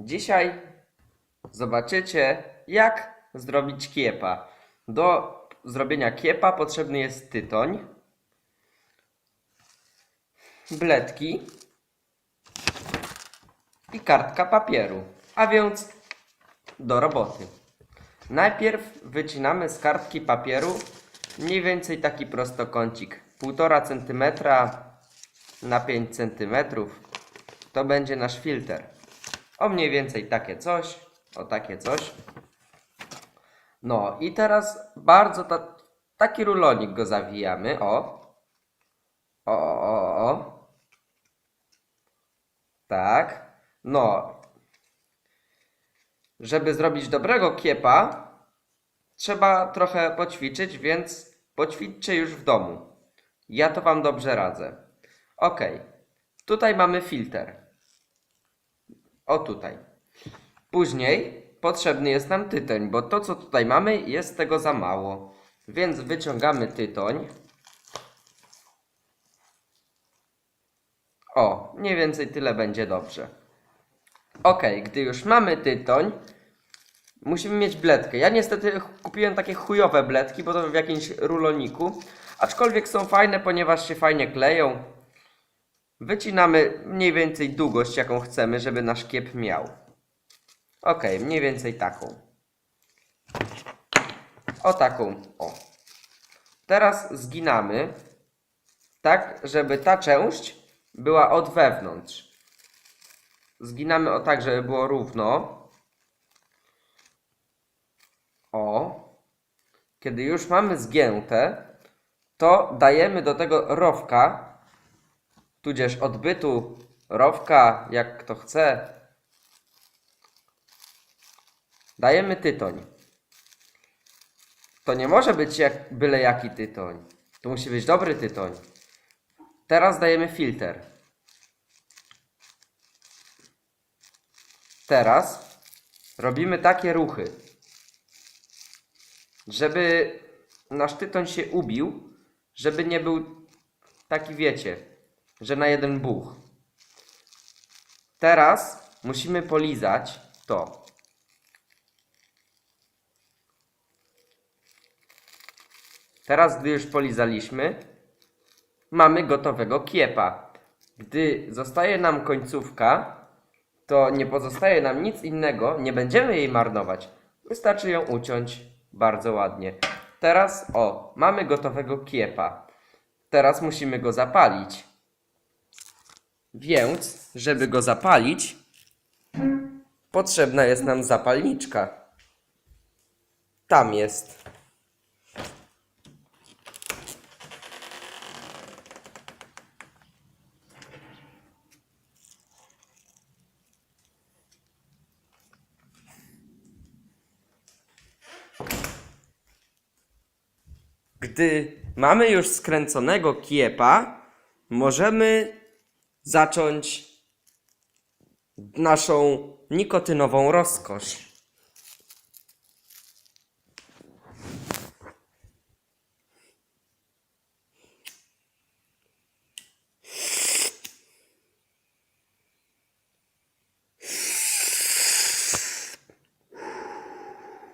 Dzisiaj zobaczycie, jak zrobić kiepa. Do zrobienia kiepa potrzebny jest tytoń, bledki i kartka papieru. A więc do roboty. Najpierw wycinamy z kartki papieru mniej więcej taki prostokącik 1,5 cm na 5 cm. To będzie nasz filtr. O mniej więcej takie coś, o takie coś. No i teraz bardzo ta, taki rulonik go zawijamy, o. O, o, o. Tak. No. Żeby zrobić dobrego kiepa, trzeba trochę poćwiczyć, więc poćwiczcie już w domu. Ja to Wam dobrze radzę. Ok. Tutaj mamy filtr. O tutaj. Później potrzebny jest nam tytoń, bo to co tutaj mamy jest tego za mało. Więc wyciągamy tytoń. O, mniej więcej tyle będzie dobrze. Ok, gdy już mamy tytoń, musimy mieć bledkę. Ja niestety kupiłem takie chujowe bledki, bo to w jakimś ruloniku. Aczkolwiek są fajne, ponieważ się fajnie kleją. Wycinamy mniej więcej długość, jaką chcemy, żeby nasz kiep miał. Ok, mniej więcej taką. O taką, o. Teraz zginamy, tak, żeby ta część była od wewnątrz. Zginamy o tak, żeby było równo. O. Kiedy już mamy zgięte, to dajemy do tego rowka, tudzież odbytu rowka, jak kto chce. Dajemy tytoń. To nie może być jak byle jaki tytoń. To musi być dobry tytoń. Teraz dajemy filtr. Teraz robimy takie ruchy, żeby nasz tytoń się ubił, żeby nie był taki, wiecie, że na jeden buch. Teraz musimy polizać to. Teraz, gdy już polizaliśmy, mamy gotowego kiepa. Gdy zostaje nam końcówka, to nie pozostaje nam nic innego, nie będziemy jej marnować. Wystarczy ją uciąć bardzo ładnie. Teraz, o, mamy gotowego kiepa. Teraz musimy go zapalić. Więc, żeby go zapalić, potrzebna jest nam zapalniczka. Tam jest. Gdy mamy już skręconego kiepa, możemy zacząć naszą nikotynową rozkosz.